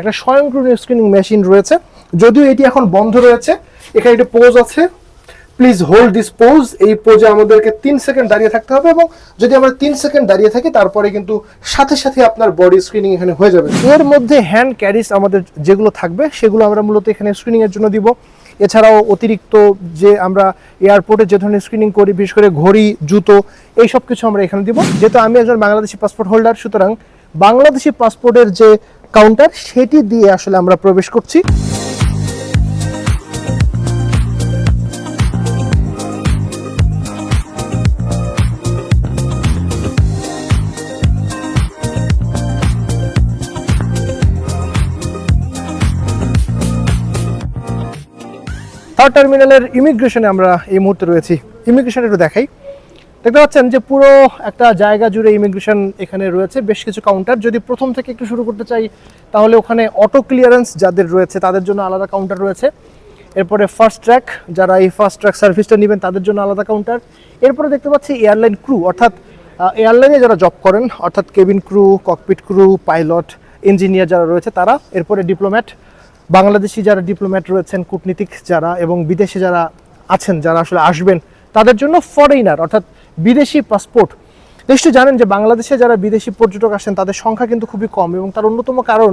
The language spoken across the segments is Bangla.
একটা স্বয়ংক্রিয় স্ক্রিনিং মেশিন রয়েছে। যদিও এটি এখন বন্ধ রয়েছে, এখানে একটি পোজ আছে। প্লিজ হোল্ড দিস পোজ এই পোজে আমাদেরকে তিন সেকেন্ড দাঁড়িয়ে থাকতে হবে এবং যদি আমরা তিন সেকেন্ড দাঁড়িয়ে থাকি, তারপরে কিন্তু সাথে সাথে আপনার বডি স্ক্রিনিং এখানে হয়ে যাবে। এর মধ্যে হ্যান্ড ক্যারিস আমাদের যেগুলো থাকবে, সেগুলো আমরা মূলত এখানে স্ক্রিনিং এর জন্য দিব। এছাড়াও অতিরিক্ত যে আমরা এয়ারপোর্টে যে ধরনের স্ক্রিনিং করি, বিশেষ করে ঘড়ি, জুতো, এই সব কিছু আমরা এখানে দিব। যেহেতু আমি একজন বাংলাদেশি পাসপোর্ট হোল্ডার সুতরাং বাংলাদেশি পাসপোর্টের যে কাউন্টার সেটি দিয়ে আসলে আমরা প্রবেশ করছি। থার্ড টার্মিনালের ইমিগ্রেশনে আমরা এই মুহূর্তে রয়েছি। ইমিগ্রেশন একটু দেখাই। দেখতে পাচ্ছেন যে পুরো একটা জায়গা জুড়ে ইমিগ্রেশন এখানে রয়েছে, বেশ কিছু কাউন্টার যদি প্রথম থেকে একটু শুরু করতে চাই, তাহলে ওখানে অটো ক্লিয়ারেন্স যাদের রয়েছে, তাদের জন্য আলাদা কাউন্টার রয়েছে। এরপরে ফার্স্ট ট্র্যাক যারা এই ফার্স্ট ট্র্যাক সার্ভিসটা নেবেন, তাদের জন্য আলাদা কাউন্টার এরপরে দেখতে পাচ্ছি এয়ারলাইন ক্রু অর্থাৎ এয়ারলাইনে যারা জব করেন, অর্থাৎ cabin crew cockpit crew pilot engineer যারা রয়েছে, তারা এরপরে ডিপ্লোম্যাট বাংলাদেশি যারা ডিপ্লোম্যাট রয়েছেন, কূটনীতিক যারা এবং বিদেশে যারা আছেন, যারা আসলে আসবেন, তাদের জন্য ফরেইনার অর্থাৎ বিদেশি পাসপোর্ট নিশ্চয়ই জানেন যে বাংলাদেশে যারা বিদেশি পর্যটক আসেন, তাদের সংখ্যা কিন্তু খুবই কম এবং তার অন্যতম কারণ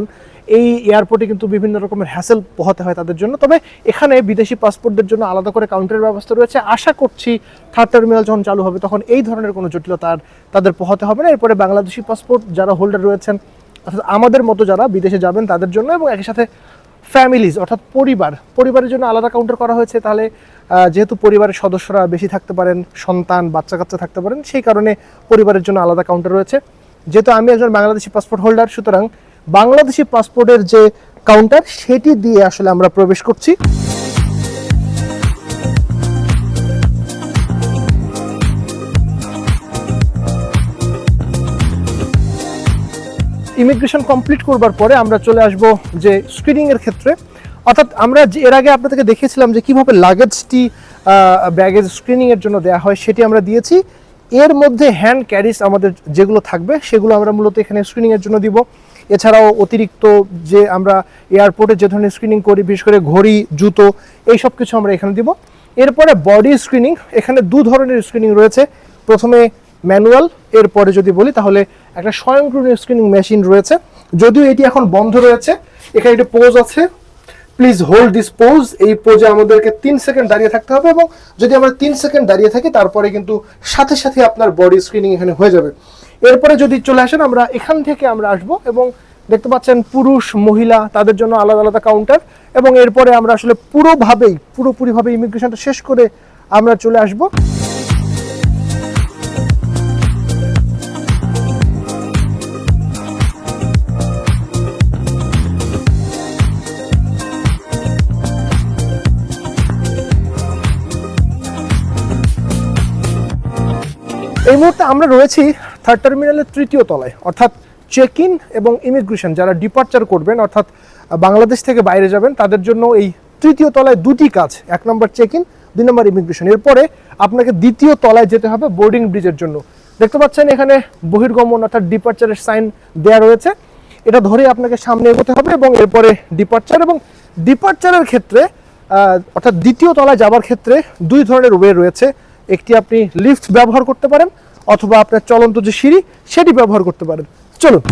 এই এয়ারপোর্টে কিন্তু বিভিন্ন রকমের হ্যাসেল পোহাতে হয় তাদের জন্য। তবে এখানে বিদেশি পাসপোর্টদের জন্য আলাদা করে কাউন্টারের ব্যবস্থা রয়েছে। আশা করছি থার্ড টার্মিনাল যখন চালু হবে, তখন এই ধরনের কোনো জটিলতা আর তাদের পোহাতে হবে না। এরপরে বাংলাদেশি পাসপোর্ট যারা হোল্ডার রয়েছেন, অর্থাৎ আমাদের মতো যারা বিদেশে যাবেন তাদের জন্য এবং একই সাথে ফ্যামিলিজ অর্থাৎ পরিবার, পরিবারের জন্য আলাদা কাউন্টার করা হয়েছে। তাহলে যেহেতু পরিবারের সদস্যরা বেশি থাকতে পারেন, সন্তান বাচ্চা কাচ্চা থাকতে পারেন, সেই কারণে পরিবারের জন্য আলাদা কাউন্টার রয়েছে। যেহেতু আমি একজন বাংলাদেশি পাসপোর্ট হোল্ডার সুতরাং বাংলাদেশি পাসপোর্টের যে কাউন্টার সেটি দিয়ে আসলে আমরা প্রবেশ করছি। ইমিগ্রেশন কমপ্লিট করবার পরে আমরা চলে আসব যে স্ক্রিনিং এর ক্ষেত্রে। অর্থাৎ আমরা এর আগে আপনাদেরকে দেখিয়েছিলাম যে কীভাবে লাগেজটি ব্যাগেজ স্ক্রিনিং এর জন্য দেওয়া হয় সেটি আমরা দিয়েছি। এর মধ্যে হ্যান্ড ক্যারিস আমাদের যেগুলো থাকবে, সেগুলো আমরা মূলত এখানে স্ক্রিনিং এর জন্য দিব। এছাড়াও অতিরিক্ত যে আমরা এয়ারপোর্টে যে ধরনের স্ক্রিনিং করি, বিশেষ করে ঘড়ি, জুতো, এই সব কিছু আমরা এখানে দিব। এরপরে বডি স্ক্রিনিং এখানে দু ধরনের স্ক্রিনিং রয়েছে। প্রথমে ম্যানুয়াল। এরপরে যদি বলি, তাহলে একটা স্বয়ংক্রিয় স্ক্রিনিং মেশিন রয়েছে। যদিও এটি এখন বন্ধ রয়েছে, এখানে একটি পোজ আছে। প্লিজ হোল্ড দিস পোজ এই পোজে আমাদেরকে তিন সেকেন্ড দাঁড়িয়ে থাকতে হবে এবং যদি আমরা তিন সেকেন্ড দাঁড়িয়ে থাকি, তারপরে কিন্তু সাথে সাথে আপনার বডি স্ক্রিনিং এখানে হয়ে যাবে। এরপরে যদি চলে আসেন, আমরা এখান থেকে আমরা আসব এবং দেখতে পাচ্ছেন পুরুষ, মহিলা, তাদের জন্য আলাদা আলাদা কাউন্টার এবং এরপরে আমরা আসলে পুরোভাবেই, পুরোপুরিভাবে ইমিগ্রেশনটা শেষ করে আমরা চলে আসব। এই মুহূর্তে আমরা রয়েছি থার্ড টার্মিনালের তৃতীয় তলায়, অর্থাৎ চেক ইন এবং ইমিগ্রেশন যারা ডিপার্চার করবেন, অর্থাৎ বাংলাদেশ থেকে বাইরে যাবেন, তাদের জন্য এই তৃতীয় তলায় দুটি কাজ, এক নম্বর চেক ইন দুই নম্বর ইমিগ্রেশন এরপরে আপনাকে দ্বিতীয় তলায় যেতে হবে বোর্ডিং ব্রিজের জন্য। দেখতে পাচ্ছেন এখানে বহির্গমন অর্থাৎ ডিপার্চারের সাইন দেওয়া রয়েছে। এটা ধরে আপনাকে সামনে এগোতে হবে এবং এরপরে ডিপার্চার এবং ডিপার্চারের ক্ষেত্রে অর্থাৎ দ্বিতীয় তলায় যাবার ক্ষেত্রে দুই ধরনের ওয়ে রয়েছে। একটি আপনি লিফট ব্যবহার করতে পারেন অথবা আপনার চলন্ত যে সিঁড়ি, সেটি ব্যবহার করতে পারেন। চলুন।